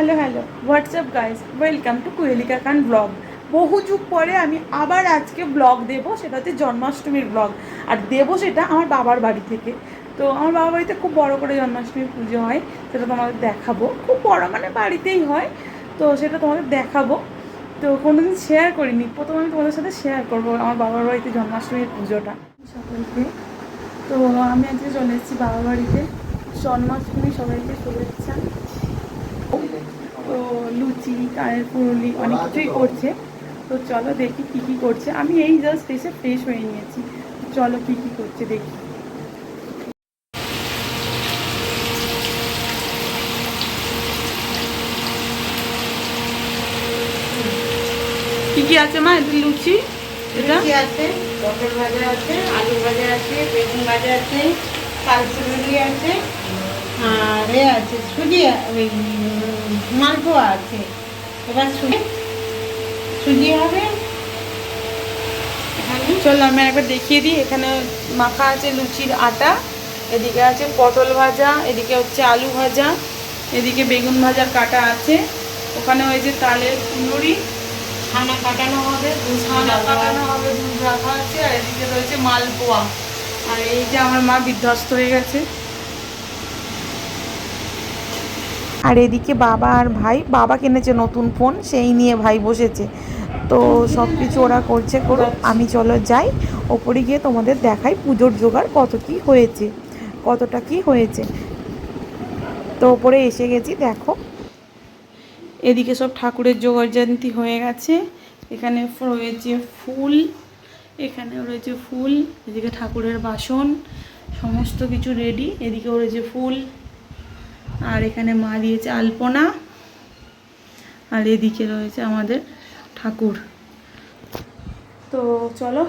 Hello hello WhatsApp guys welcome to Kuelika Khan blog বহু যুগ পরে আমি আবার আজকে ব্লগ দেব, সেটা হচ্ছে জন্মাষ্টমীর ব্লগ আর দেবো সেটা আমার বাবার বাড়ি থেকে। তো আমার বাবার বাড়িতে খুব বড় করে জন্মাষ্টমীর পুজো হয়, সেটা তোমাদের দেখাবো। খুব বড় মানে বাড়িতেই হয়, তো সেটা তোমাদের দেখাবো। তো কোনোদিন শেয়ার করিনি। প্রথম আমি তোমাদের সাথে শেয়ার করব আমার বাবার বাড়িতে জন্মাষ্টমীর পুজোটা। সকলকে। তো আমি আজকে চলে এসেছি বাবার বাড়িতে। জন্মাষ্টমী, সবাইকে শুভেচ্ছা। তো লুচি, কানের পুরুলি অনেক কিছুই করছে। তো চলো দেখি কি কি করছে। আমি এই জাস্ট এসে ফ্রেশ হয়ে নিয়েছি। চলো কি কি করছে দেখি। কি কি আছে মা? এটা লুচি? এটা? লুচি আছে, পটল ভাজা আছে, আলু ভাজা আছে, বেগুন ভাজা আছে কালচুরুলি আছে, আর এ আছে, সুজি মালপোয়া আছে। এবার সুজি। সুজি হবে। চলো আমি একবার দেখিয়ে দিই। এখানে মাখা আছে লুচির আটা এদিকে আছে পটল ভাজা এদিকে হচ্ছে আলু ভাজা এদিকে বেগুন ভাজার কাটা আছে। ওখানে ওই যে তালের কুনুরি ছানা কাটানো হবে দুধ ছানা কাটানো হবে দুধ রাখা আছে আর এদিকে রয়েছে মালপোয়া। আর এই যে আমার মা বিধ্বস্ত হয়ে গেছে। আর এদিকে বাবা আর ভাই, বাবা কিনেছে নতুন ফোন, সেই নিয়ে ভাই বসেছে। তো সব কিছু ওরা করছে, করুক, আমি চলো যাই। ওপরে গিয়ে তোমাদের দেখাই পুজোর জোগাড় কত কি হয়েছে, কতটা কি হয়েছে। তো ওপরে এসে গেছি, দেখো। এদিকে সব ঠাকুরের জোগাড় জয়ন্তী হয়ে গেছে। এখানে রয়েছে ফুল, এখানে রয়েছে ফুল, এদিকে ঠাকুরের বাসন, সমস্ত কিছু রেডি এদিকেও রয়েছে ফুল। আর এখানে মা দিয়েছে আলপনা। আর এদিকে রয়েছে আমাদের ঠাকুর। তো চলো,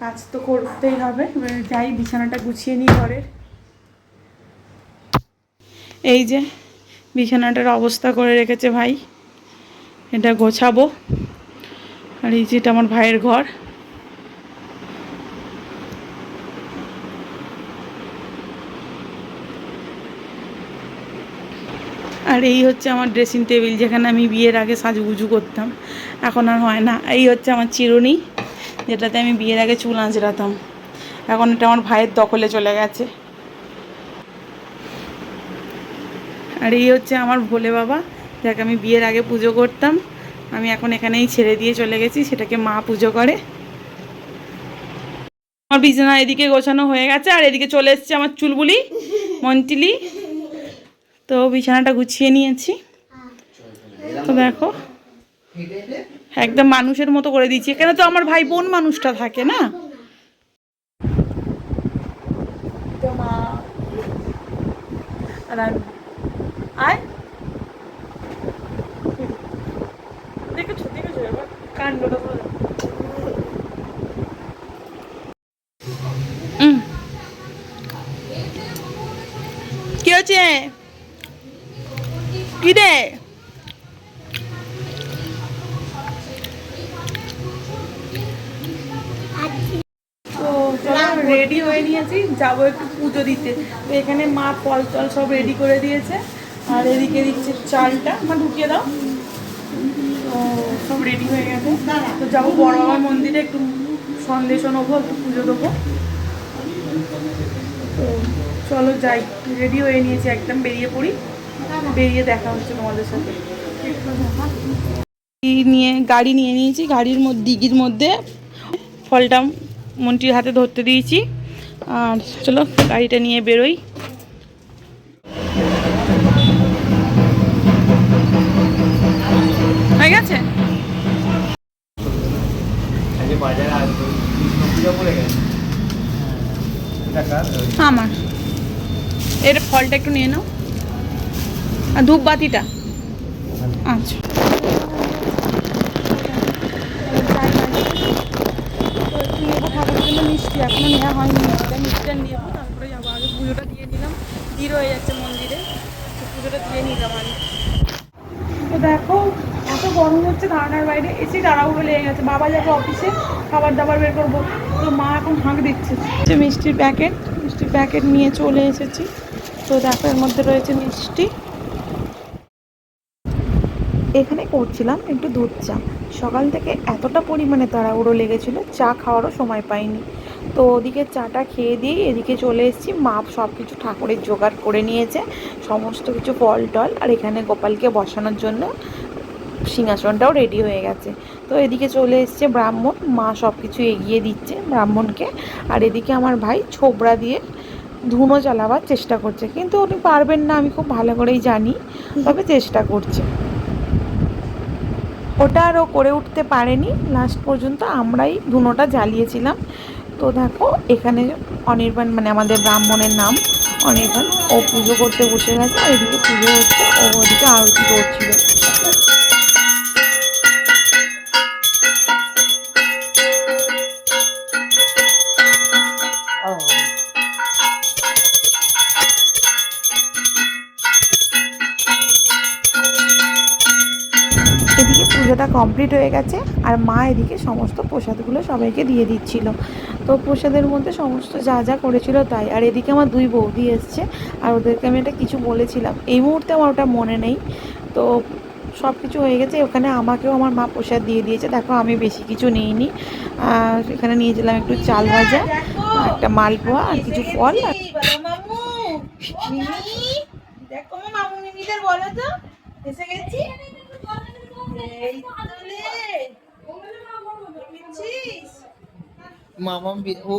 কাজ তো করতেই হবে। যাই, বিছানাটা গুছিয়ে নিই ঘরের। এই যে, বিছানাটার অবস্থা করে রেখেছে ভাই। এটা গোছাবো। আর এই যেটা আমার ভাইয়ের ঘর। আর এই হচ্ছে আমার ড্রেসিং টেবিল যেখানে আমি বিয়ের আগে সাজুগুজু করতাম। এখন আর হয় না। এই হচ্ছে আমার চিরুনি, যেটাতে আমি বিয়ের আগে চুল আঁচড়াতাম। এখন এটা আমার ভাইয়ের দখলে চলে গেছে। আর এই হচ্ছে আমার ভোলে বাবা, যাকে আমি বিয়ের আগে পুজো করতাম। আমি এখন এখানেই ছেড়ে দিয়ে চলে গেছি, সেটাকে মা পুজো করে। আমার বিছানা এদিকে গোছানো হয়ে গেছে, আর এদিকে চলে এসছে আমার চুলবুলি, মন্টিলি। তো বিছানাটা গুছিয়ে নিয়েছি। তো দেখো, একদম মানুষের মতো করে দিয়েছি। এখানে তো আমার ভাই বোন মানুষটা থাকে না? আয়। দেখেছ দেখেছ এবার কি রে তো চলো রেডি হয়ে নিয়েছি। যাব একটু পুজো দিতে। তো এখানে মা ফল টল সব রেডি করে দিয়েছে। আর এদিকে দিচ্ছে চালটা। মা ঢুকিয়ে দাও। সব রেডি হয়ে গেছে। তো যাব বড় বাবার মন্দিরে একটু সন্দেশ নেব, একটু পুজো দেবো। তো চলো যাই। রেডি হয়ে নিয়েছি, একদম বেরিয়ে পড়ি। বেরিয়ে দেখা হচ্ছে তোমাদের সাথে। নিয়ে গাড়ি নিয়ে নিয়েছি গাড়ির মধ্যে দিঘির মধ্যে। ফলটা মন্টির হাতে ধরতে দিয়েছি। আর চলো গাড়িটা নিয়ে বেরোই। হয়ে গেছে? কার? আমার। এর ফলটা একটু নিয়ে নাও। ধূপবাতিটা। আচ্ছা। মিষ্টি এখনও নেওয়া হয়নি মিষ্টিটা মিষ্টিটা নেব তারপরে যাব আগে পুজোটা দিয়ে নিলাম ভিড় হয়ে যাচ্ছে মন্দিরে তো পুজোটা দিয়ে নিলাম আগে তো দেখো এত গরম হচ্ছে ধারণার বাইরে এসে তাড়াহুড়ো লেগে গেছে বাবা যাবে অফিসে খাবার দাবার বের করব। তো মা এখন হাঁক দিচ্ছে। যে মিষ্টির প্যাকেট মিষ্টির প্যাকেট নিয়ে চলে এসেছি। তো দেখো এর মধ্যে রয়েছে মিষ্টি। এখানে করছিলাম, একটু দুধ চা। সকাল থেকে এতটা পরিমাণে তাড়াহুড়ো লেগেছিলো, চা খাওয়ারও সময় পাইনি। তো ওদিকে চাটা খেয়ে দিয়ে এদিকে চলে এসেছি, মা সব কিছু ঠাকুরের জোগাড় করে নিয়েছে, সমস্ত কিছু ফল টল, আর এখানে গোপালকে বসানোর জন্য সিংহাসনটাও রেডি হয়ে গেছে। তো এদিকে চলে এসছে ব্রাহ্মণ, মা সব কিছু এগিয়ে দিচ্ছে ব্রাহ্মণকে, আর এদিকে আমার ভাই ছোবড়া দিয়ে ধুনো জ্বালাবার চেষ্টা করছে। কিন্তু উনি পারবেন না, আমি খুব ভালো করেই জানি, তবে চেষ্টা করছে। ওটা আরও করে উঠতে পারেনি। লাস্ট পর্যন্ত আমরাই ধুনোটা জ্বালিয়েছিলাম। তো দেখো, এখানে অনির্বাণ মানে আমাদের ব্রাহ্মণের নাম, অনির্বাণ, ও পুজো করতে বসে গেছে, আর এদিকে পুজো হচ্ছে, ও ওদিকে আরতি করছিল। এদিকে পুজোটা কমপ্লিট হয়ে গেছে আর মা এদিকে সমস্ত প্রসাদগুলো সবাইকে দিয়ে দিচ্ছিল। তো প্রসাদের মধ্যে সমস্ত যা যা করেছিল তাই। আর এদিকে আমার দুই বৌদি এসছে আর ওদেরকে আমি এটা কিছু বলেছিলাম। এই মুহূর্তে আমার ওটা মনে নেই। তো সব কিছু হয়ে গেছে, ওখানে আমাকেও আমার মা প্রসাদ দিয়ে দিয়েছে। দেখো আমি বেশি কিছু নিইনি। আর এখানে নিয়েছিলাম একটু চাল ভাজা, একটা মালপোয়া আর কিছু ফল। দেখো মামু, মিমিদের বলো তো, এসে গেছি? মামা ও